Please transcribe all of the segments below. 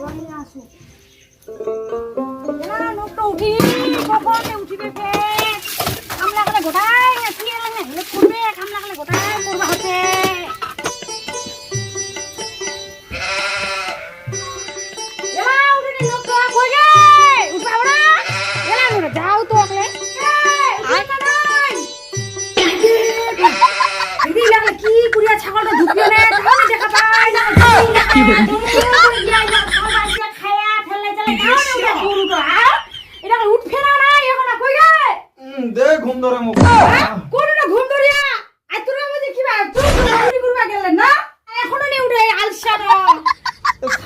যাবে আসো নোটটা উঠি কখন উঠিবে ফের কামলা গোটাই নাচি করবে কামলা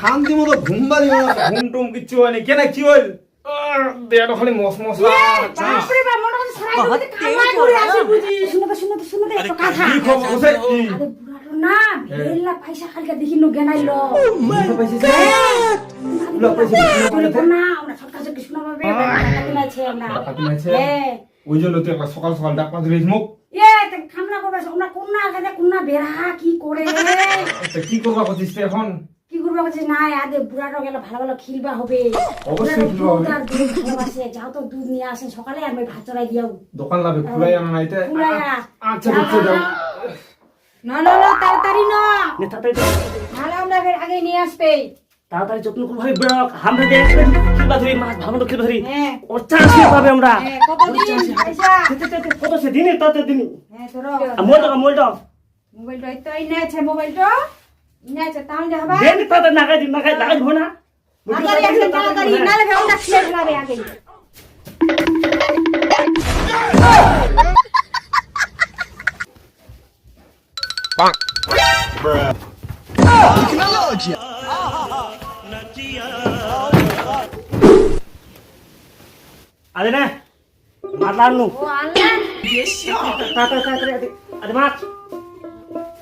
শান্তি মতো ঘুম বাজি ঘুম টুম কিচ্ছু হয়নি। কেন কি হইল? খালি মস মশলা না পয়সা খালকে দেখি নো গেনাইলো লো। পয়সা না আমরা সরকার থেকে শোনা পাবে আমরা। ওই জন্য তুই একবার সকাল সকাল ডাক পাঁচ মুখ? এ তে খামলা করবে আমরা কোন না কোন না বেড়া কি করে? কি করবা করছিস এখন? কি করবে? বলছে না আদে বুড়াটো গেলে ভালো ভালো খিলবা হবে। অবশ্যই খিলবা হবে। ভালোবাসে যাও তো দুধ নিয়ে আসেন সকালে আমি ভাত চড়াই দিয়াও দোকান লাভে খুলাই আনা নাইতে আচ্ছা বুঝতে যাও না না না তাড়াতাড়ি না। নে তাড়াতাড়ি তাহলে আমরা ফের আগে নিয়ে আসবে। তাড়াতাড়ি যত্ন ভাই খিলবা ধরি মাছ ভালো মতো খিলবা ধরি। হ্যাঁ। ওর চাষ পাবে আমরা। হ্যাঁ, কত সে দিনে তাতে দিনে। হ্যাঁ ধরো। মোলটা মোলটা মোবাইলটা তো আছে মোবাইলটা। Ada nih, matlan lu. Oh, Allah. Yes, ya. Tata, tata, tata, adik. Adik, mat.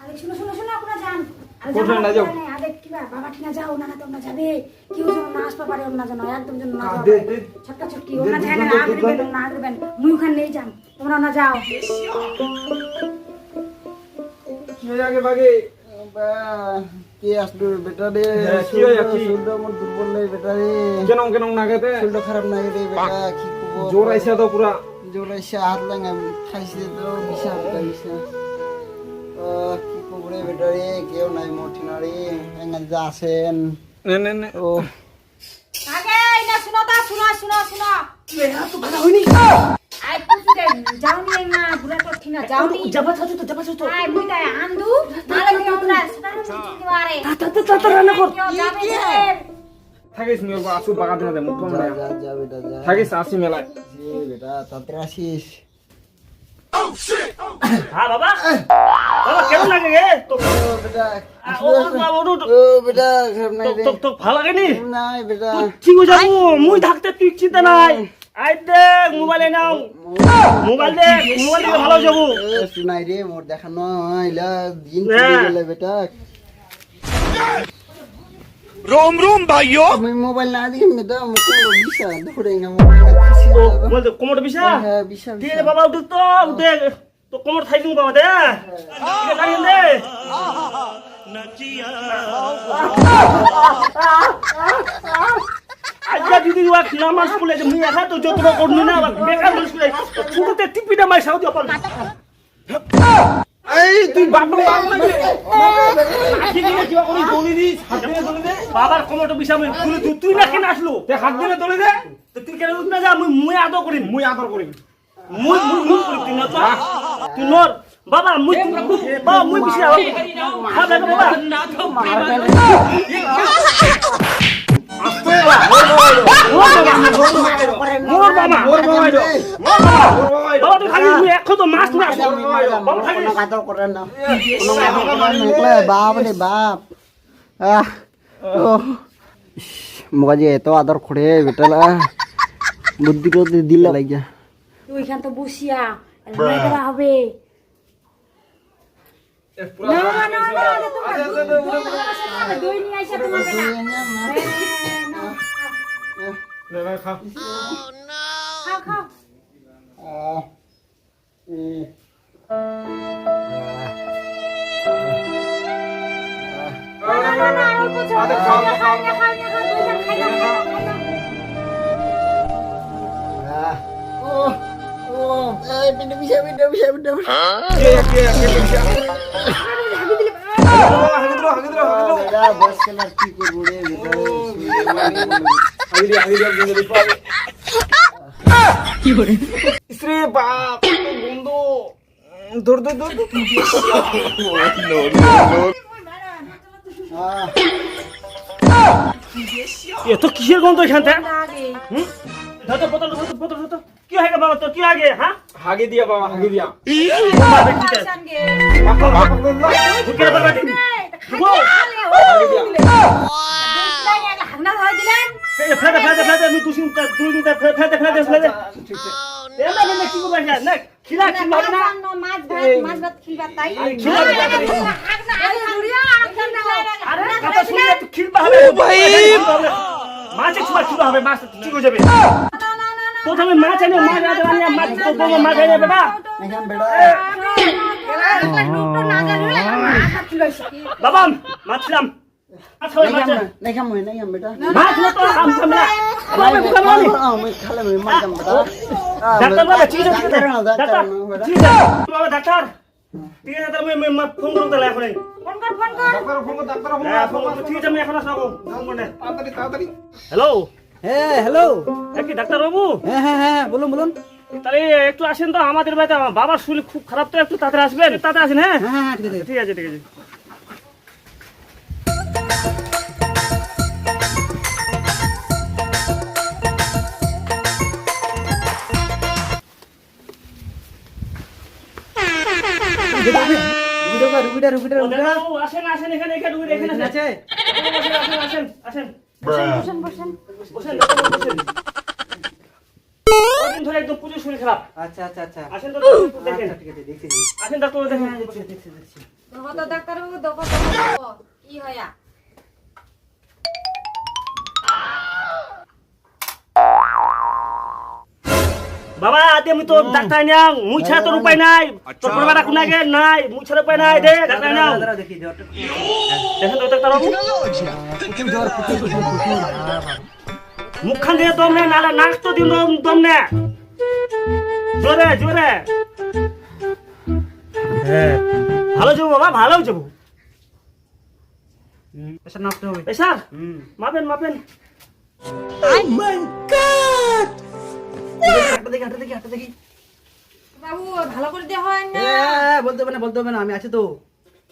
আরে শুনো শুনো শুনো আপনারা যান। আরে কোথায় না যাও? বেটা বেটা বেটা জোর আইসা তো পুরা। জোর এসে হাত লাগাই খাইছে তো বিশা বিশা আহ, কি করব রে কেউ নাই মোটি না রে এঙ্গাল যা আসেন নে নে নে। ও। আগে না শুনো তা শুনো শুনো শুনো। বেড়া তো ভালো হয়নি। আই পুজুরে যাওনি না বুড়া তো ঠিনা যাওনি। যাবা ছাড়ছো তো যাবা ছাড়ছো আই মুই তাই আন্দু। নালে কেউ না ছুটি মারে তাড়াতাড়ি তাড়াতাড়ি রান্না কর। ফের। থাকিস নি ওর আসু বাগা দিনা দে মুখ না যা যা বেটা যা থাকিস আসি মেলায়। জি বেটা তাড়াতাড়ি আসিস। হ্যাঁ বাবা। বাবা কেমন লাগে রে? তো বেটা ও, ও, বাবা, ওঠো, ওঠো। ও বেটা খারাপ নাই রে। তো- তো ভালো লাগেনি? নাই বেটা। তুই ঠিক হয়ে যাব। মুই থাকতে তুই চিন্তা নাই। আই দেখ মোবাইলে নাও। মোবাইল দেখ মোবাইল দিয়ে ভালো যাব। এ, নাই রে মোর দেখানো ইলা দিন হ্যাঁ। চলে গেলে বেটা। Room room ভাইও আমি মোবাইল না দিই আমি দাও কোন বিশা ধরে না মোবাইল কোমর বিশা হ্যাঁ, হ্যাঁ বিশা দিয়ে বাবা উঠ তো উঠে। তো কোমর থাই দিমু বাবা দে। হ্যাঁ। গাড়ি দে। নাচিয়া আজা যদি ওয়াক নামাজ পড়লে যে মুই একা তো যত করনি না। বেকার মানুষ ছোটতে টিপিটা মাই সাউদি অপাল তুই দলি দলি বাবার কোমরটা বিষা মুই খুলে তুই তুই না কেন আসলো? হাত দিনে দলি দে? তুই কেন উঠ না যা? মুই মুই আদর করিম মুই আদর করিম মুই মুই মুই করি তুই না তুই নর বাবা মুই বাবা মুই বিষা হ্যাঁ বাবা। আস্তে বাবা। মোর বাবা মোর বাবা। মোর বাবা। মোর বাবা মোর বাবা। বাবা তুই খালি তুই তো মাছ না। কোনো করেন না। বাপ রে বাপ। আহ মগাজি এত আদর করে বেটালা বুদ্ধি টুদ্ধি দিল লাগিয়া। তুই এখান তো বসিয়া হবে। হ্যাঁ, নে, খা। খাও খাও। কে, কে, কে, কে, কে। হাগি দিলো, হাগি দিলো, হাগি দিলো। বেটা বস কেলার কি করব রে বাপ বন্ধু ধর ধর ধর ধর। এত কিসের গন্ধ এখান থেকে? ধর তো বোতল ধর তো, বোতল ধর তো। কি হয়ে বাবা তোর? কি আগে হ্যাঁ? হাগি দিয়া বাবা হাগি দিয়া। ঢুকে বাবা দিলেন। ফেলে ফেলে ফেলে আমি ফেলে ফেলে ফেলে ফেলে ঠিক আছে। এ না না কি করবে না না খিলা মানে খিলা মাছ না মাছ ভাত, মাছ ভাত খিলবা, তাই? খিলা আরে কথা শুনলে খিলবা হবে ভাই মাছ একটু খিলা হবে মাছ ঠিক হয়ে যাবে না, না, না, না, প্রথমে মাছ আনে মাছ আনে আনে মাছ তো বলব মাছ আনে বাবা এখান বেটা মাছ ভাত বাবা মাছ ছিলাম মাছ খাবে মাছ নাই খাম নাই খাম বেটা মাছ না তো আম খাবে মানি আমি খালে আমি মার খাম বেটা ডাক্তার বাবা ঠিক আছে ডাক্তার না ডাক্তার ডাক্তার। না বেটা ঠিক আছে বাবা ডাক্তার। ঠিক আছে তাহলে আমি আমি ফোন করতে লাগে এখন ফোন কর, ফোন কর। ডাক্তার ফোন কর, ডাক্তার ফোন হ্যাঁ কর, ফোন ফোন করতে কর। ঠিক আছে আমি এখন আসব। ফোন করে তাড়াতাড়ি তাড়াতাড়ি। হ্যালো? হ্যাঁ হ্যালো? কি ডাক্তার বাবু? হ্যাঁ হ্যাঁ হ্যাঁ বলুন বলুন। তাহলে একটু আসেন তো আমাদের বাড়িতে। আমার বাবার শরীর খুব খারাপ তো একটু তাড়াতাড়ি আসবেন। তাড়াতাড়ি আসেন হ্যাঁ। হ্যাঁ হ্যাঁ ঠিক আছে ঠিক আছে ঠিক আছে। রুবিটা রুবিটা ও, আসেন আসেন এখানে এখানে ঢুকে এখানে আসেন। আছে আসেন আসেন আসেন আসেন। বসেন, বসেন। বসেন ডাক্তারবাবু, বসেন। কদিন ধরে একদম পুজোর শরীর খারাপ আচ্ছা আচ্ছা আচ্ছা। আসেন তো দেখেন। ঠিক আছে দেখছি আসেন দেখেন। দেখছি দেখছি ডাক্তারবাবু, দেখো তো, দেখো। কি হয়া? বাবা আদি আমি তো ডাক্তার নাও মুই ছাড়া তোর উপায় নাই। তোর পরিবার কোন আগে নাই। মুই ছাড়া উপায় নাই দে ডাক্তার নাও দেখি জ্বরটা দেখেন তো ডাক্তারবাবু মুখখান দিয়ে দম নে নালা নাক তো দিন দম দম নে। জোরে জোরে। ভালো যাব বাবা ভালো যাব। প্রেশার নাপতে হবে। হুম। মাপেন মাপেন। হাঁটা দেখি হাঁটা দেখি হাঁটা দেখি। বাবু, ভালো করে দেওয়া হয় না। হ্যাঁ বলতে হবে না বলতে হবে না আমি আছি তো।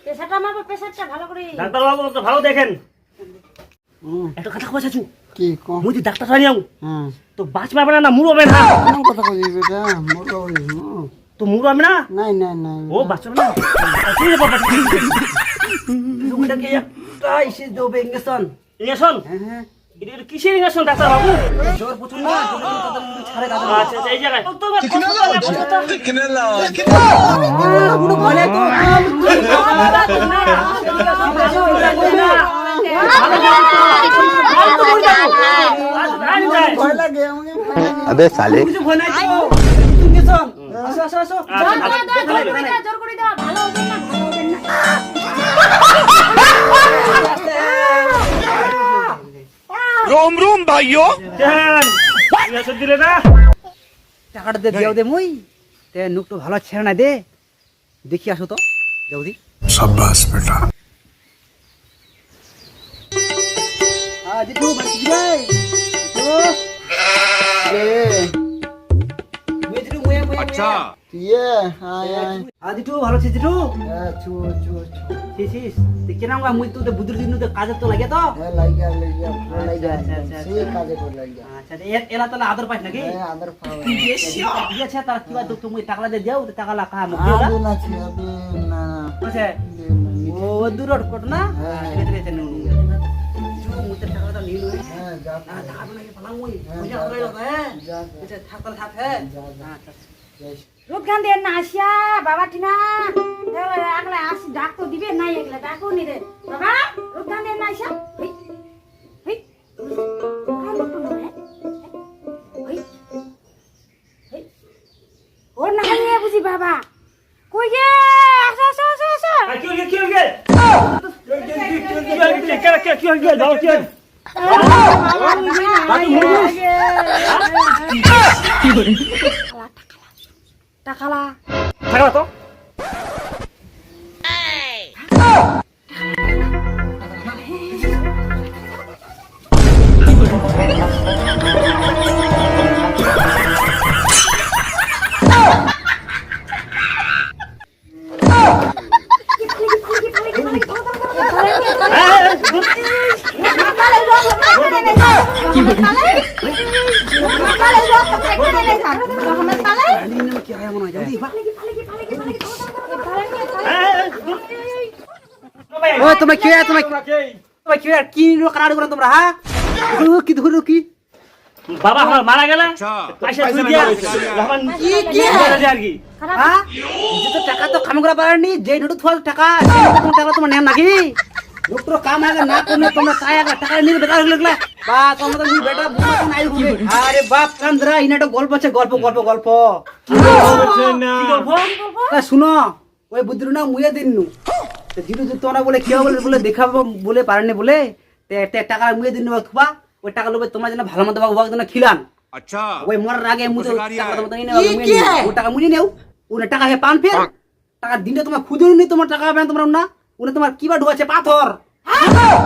প্রেসারটা মাপো, প্রেসারটা ভালো করে। ডাক্তারবাবু তো ভালো দেখেন। একটা কথা কবা চাচু কি কম মুই যদি ডাক্তার আনিয়াও হ্যাঁ তো বাঁচ পাবে না না মুড়বে না? কোন কথা কই বেটা? মোর হুম। তো মুড়বে না? নাই নাই নাই। ও বাঁচবে না? ঠিক আছে বাবা রুবিটা কে তাই সে দেবে ইঞ্জেকশন ইঞ্জেকশন হ্যাঁ হ্যাঁ। এটা আবে সালে। আসো আসো আসো। রোম রোম ভাইও দিলে না? টাকাটা দে দিও দে মুই। তে নুকটো ভালো ছেড়ে না দে। দেখি আসো তো জলদি সাব্বাস বেটা। আজ তো তো তো তো মুই তো বুদুর দিন তো কাজে তো লাগে তো। লাগে। ভালো আচ্ছা, আচ্ছা, আচ্ছা, আচ্ছা হ্যাঁ দিয়ে না আসিয়া বাবা টিনা। একলা আসি ডাক তো দিবে নাই একলা ডাকো নি রে। বাবা রূপখান দিয়ে না আসিয়া। কি কি হল কি যাও কি হল টাকালা থাকবা তো ও তোমরা কে তোমরা তোমরা কে কি কারাড়ি করে তোমরা হ্যাঁ? কি ধরো কি? বাবা আমার মারা গেল? পয়সা তুই দিয়া। আমার কি কি? আর কি। হ্যাঁ? যে তো টাকা তো কাম করা পারেনি যে নোটু থোয়া টাকা তোমার টাকা তোমার নেম নাকি? লোকটো কাম আগে না করলে তোমরা তাই আগে টাকা নিয়ে বেটা লাগলে বা তোমরা তুমি বেটা বুড়ো কোন আই ঘুরে আরে বাপ কান্দরা ইনাটা গল্প আছে গল্প গল্প গল্প। শুনো ওই বুদ্ধির না মুয়ে দিনু দিনু যে তোমরা বলে কি বলে বলে দেখাবো বলে পারেনি বলে? টাকা মুয়ে দিনু খুবা ওই টাকা লোভে তোমার জন্য ভালো মতো বাবা জন্য খিলান। আচ্ছা। ওই মরার আগে মুতে টাকা মুড়ি নেও। ওই টাকা হে পান ফের। টাকা দিনটা তোমার খুদে নি তোমার টাকা হবে না না উনি তোমার কিবা ঢুকাচ্ছে? পাথর। হ্যাঁ?